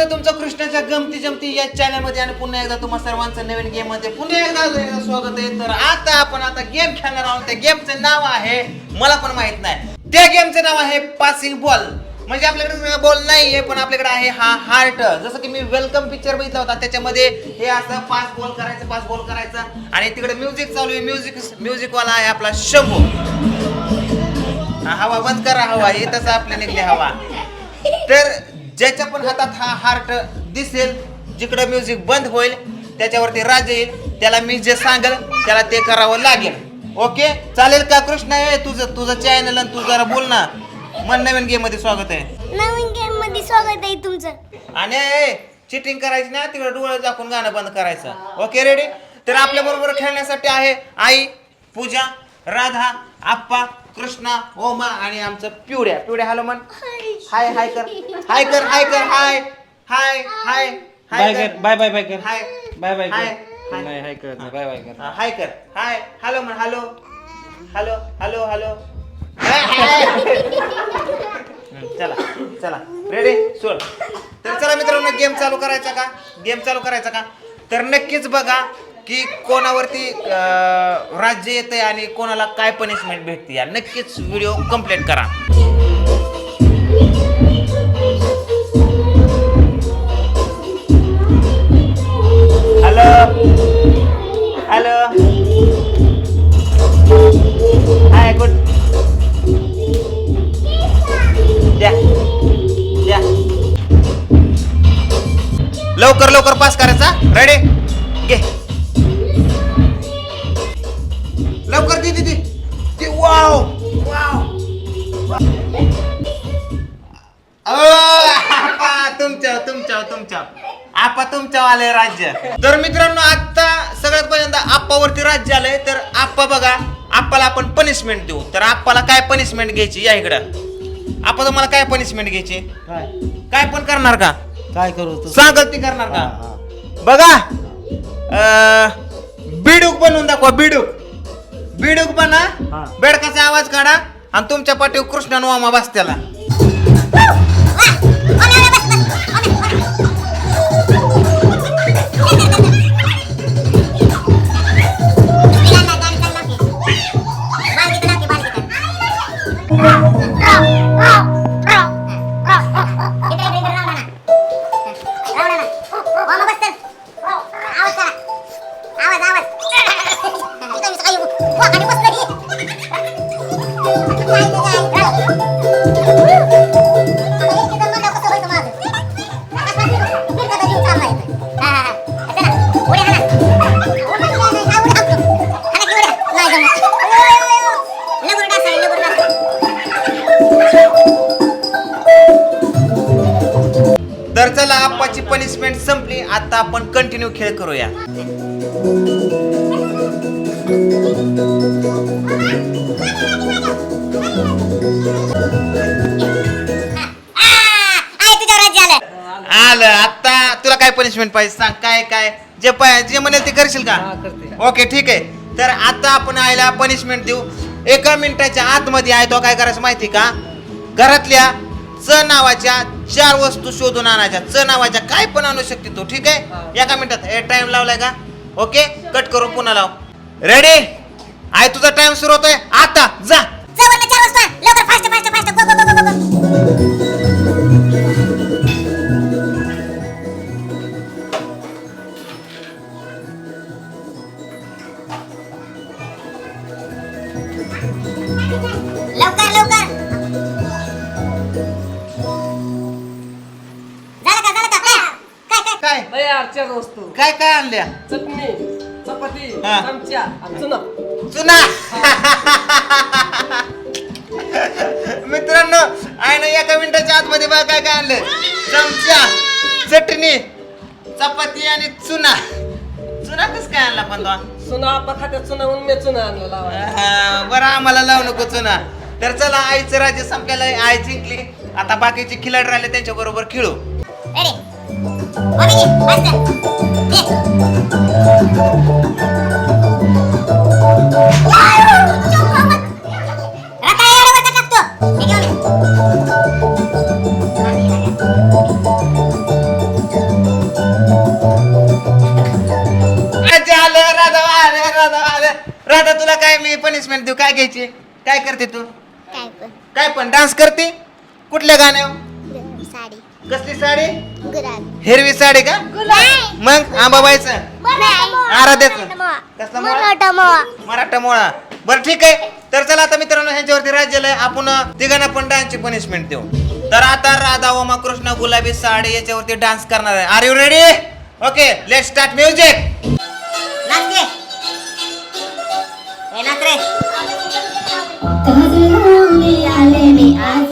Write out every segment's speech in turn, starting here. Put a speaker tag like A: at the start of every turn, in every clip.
A: स्वागत आहे तुमचं कृष्णाच्या गमती जमती या चॅनलमध्ये आणि पुन्हा एकदा तुम्हा सर्वांचं नवीन गेममध्ये पुन्हा एकदा एकदा स्वागत आहे तर आता आपण आता गेम खेळणार आहोत. त्या गेमचं नाव आहे मला पण माहीत नाही. त्या गेमचं नाव आहे पासिंग बॉल म्हणजे आपल्याकडे बॉल नाहीये पण आपल्याकडे आहे हा हार्ट जसं की मी वेलकम पिक्चर बघितला होता त्याच्यामध्ये हे असं पास बॉल करायचं पास बॉल करायचं. आणि तिकडे म्युझिक चालू आहे म्युझिक म्युझिक वाला आहे आपला शंभू. हवा बंद करा हवा. हे तसं आपल्या निघली हवा. तर ज्याच्या पण हातात हा हार्ट दिसेल जिकडं म्युझिक बंद होईल त्याच्यावरती राज येईल त्याला मी जे सांगेल त्याला ते करावं लागेल. ओके चालेल का कृष्णा? हे तुझं तुझं चॅनल आणि तू जरा बोल ना. मन नवीन गेममध्ये स्वागत आहे.
B: नवीन गेममध्ये स्वागत आहे तुमचं.
A: आणि चिटिंग करायची ना तिकडे डोळे दाखवून गाणं बंद करायचं. ओके रेडी तर आपल्या बरोबर खेळण्यासाठी आहे आई पूजा राधा आप्पा कृष्णा ओमा आणि आमचं पिवड्या. पिवड्या हॅलो मन हाय हाय कर. हाय कर हाय कर हाय. हाय हाय
C: बाय कर. बाय बाय बाय कर.
A: हाय.
C: बाय बाय
A: हाय
C: कर.
A: हाय.
C: नाही हाय करत नाही. बाय बाय कर.
A: हा, हाय कर. हाय. हॅलो म्हण हॅलो. Hello hello hello. चला चला. रेडी सोड. तर चला मित्रांनो गेम चालू करायचा का? गेम चालू करायचा का? तर नक्कीच बघा की कोणावरती राज्य येते आणि कोणाला काय पनिशमेंट भेटते या नक्कीच व्हिडिओ कंप्लीट करा. आलंय राज्य. तर मित्रांनो आता सगळ्यात पहिल्यांदा आप्पावरती राज्य आलंय. तर आप्पा बघा आप्पाला आपण पनिशमेंट देऊ. तर आप्पाला काय पनिशमेंट घ्यायची? या इकडं. आपा तुम्हाला काय पनिशमेंट घ्यायची?
C: काय?
A: काय पण करणार का?
C: काय करू तू?
A: ती करणार
C: हा,
A: का?
C: हा.
A: बघा. अं, बिडूक बनवून दाखवा बिडूक. बिडूक बना
C: हा.
A: बेडकाचा आवाज काढा आणि तुमच्या पाठीवर कृष्ण नोमा बसत्याला. तर चला आप्पाची पनिशमेंट संपली. आता आपण कंटिन्यू खेळ करूया. आलं. आता तुला काय पनिशमेंट पाहिजे? सांग काय काय? जे पाय जे म्हणेल ते करशील का?
C: हा.
A: ओके ठीक आहे. तर आता आपण आईला पनिशमेंट देऊ. एका मिनिटाच्या आतमध्ये आहे तो काय करायचं माहिती का? घरातल्या च नावाच्या चार वस्तू शोधून आणायच्या च नावाच्या काय पण आणू शकते तू ठीक आहे? एका मिनिटात हे टाइम लावलाय का? ओके कट करू पुन्हा लाव. रेडी आहे तुझा टाइम सुरू होतोय. आता जा.
B: लवकर काय
A: आणल्या?
C: चटणी चपाती
A: हा.
D: चमचा आणि चुना.
A: चुना. मित्रांनो आहे ना एका मिनिटाच्या आतमध्ये बघा काय काय आणलं चमचा चटणी चपाती आणि चुना. चुना कस काय आणला पण तो?
D: चुना आपा खात्यात चुना म्हणून मी चुना आणलं लावायला
A: हा, बरं आम्हाला लावू नको चुना. तर चला आईचं राज्य संपलेलं आहे आई जिंकली. आता बाकीचे खिलाडी राहिले त्यांच्या बरोबर खेळू.
B: रेडी
A: राधा आलं राधा आलं. राधा तुला काय मी पनिशमेंट देऊ? काय घ्यायची? काय करते तू?
B: काय पण.
A: डान्स करते? कुठल्या गाण्यावर? कसली साडी?
B: गुलाब
A: हिरवी साडी का?
B: गुलाब
A: मग आंबाबाईचं? आराध्याचं. कसला मोळा?
B: मराठा मोळा.
A: बरं ठीक आहे. तर चला आता मित्रांनो ह्यांच्यावरती राज्य आहे आपण तिघांना पण डान्सची पनिशमेंट देऊ. तर आता राधा उमा कृष्ण गुलाबी साडी याच्यावरती डान्स करणार आहे. Are you ready okay let start music
B: हे
E: मी आज.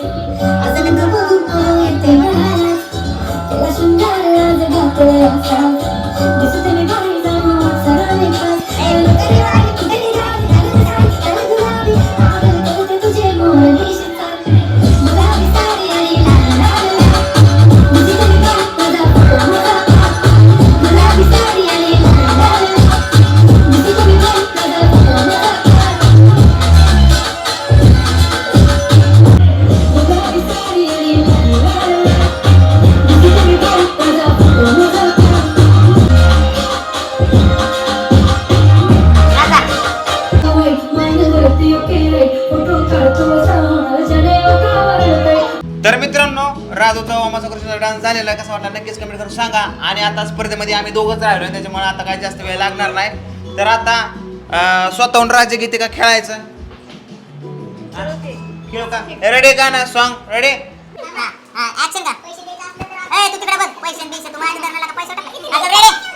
E: राजू चव्हाण माझा
A: कृष्णाचा डान्स झालेला आहे. कसा वाटला नक्कीच कमेंट करून सांगा. आणि आता स्पर्धेमध्ये आम्ही दोघंच राहिलो आहे. त्याच्यामुळे आता काही जास्त वेळ लागणार नाही. तर आता अं, स्वतःहून राज्य गीते का खेळायचं? खेळ खेळू का? रेडी गाणं सॉन्ग रेडी
B: ऍक्शन का ए तू तिकडे बघ. पैसे पैसे तू माझ्या धरणाला का पैसे टाकले? आता रेडी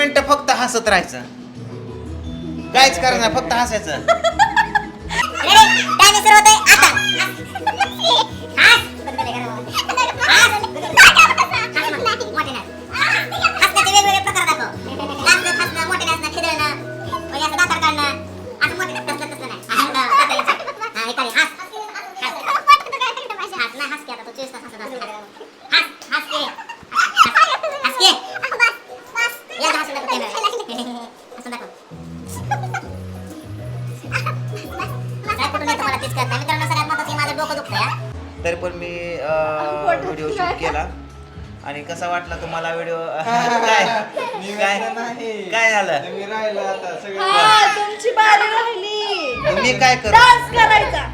A: मिनिट फक्त हसत राहायचं काहीच करायचं फक्त हसायचं
B: रेडी टाइम सुरू होतोय आता हास हसण्याचे वेगवेगळे प्रकार दाखव लाजणं हसणं मोठे हसणं खिदळणं म्हणजे असं दातार काढणं असं मोठे तसलं तसलं नाही हा, नाही की आता चोवीस तास हसत असतो.
A: आणि कसा वाटला तुम्हाला व्हिडिओ? काय? काय? काय झालं?
F: तुमची बारी राहिली.
A: मी काय करू?
F: डान्स करायचा.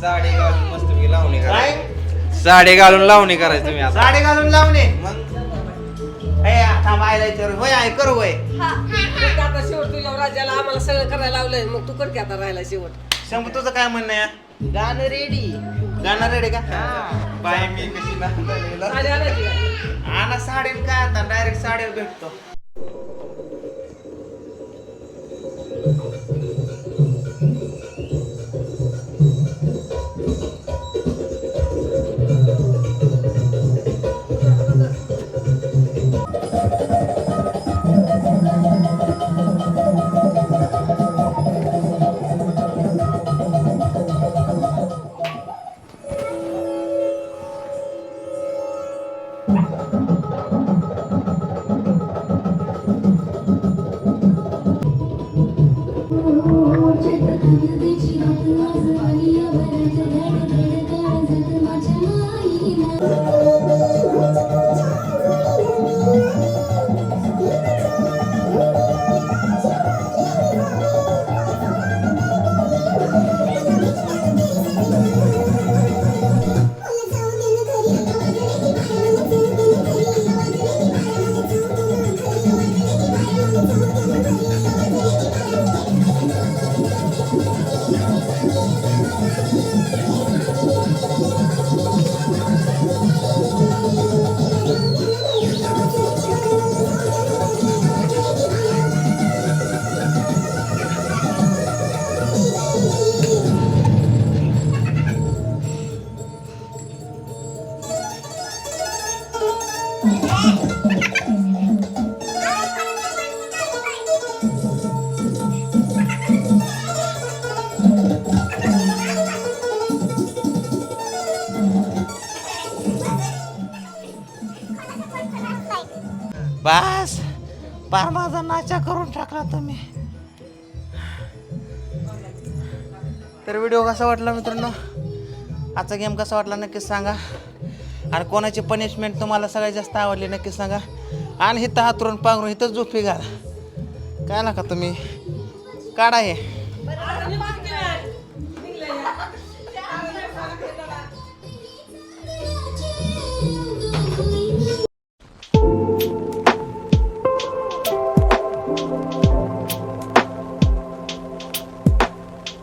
C: साडी घालून मस्त लावणी
A: काय?
C: साडी घालून लावणी करायची तुम्ही आता.
A: साडी घालून लावणे?
C: मग?
A: ए थांब आयला विचारू. होय आहे करू होय.
D: मग आता शेवट तुझ्या राजाला आम्हाला सगळं करायला लावलंय. मग तू कर की आता राहायला शेवट.
A: शंभू तुझं काय म्हणणं आहे?
C: गाणं रेडी
A: गाणं रेडी का?
C: बाय मी कशी
D: का?
A: आणा साडी काय आता? डायरेक्ट साडीवर भेटतो. Thank you. बस. पार माझा नाचा करून टाकला तुम्ही. तर व्हिडिओ कसा वाटला मित्रांनो? आजचा गेम कसा वाटला नक्कीच सांगा. आणि कोणाची पनिशमेंट तुम्हाला सगळ्यात जास्त आवडली नक्कीच सांगा. आणि इथं हातरून पांघरून इथं झोपी घाला. काय नका तुम्ही? काढा हे.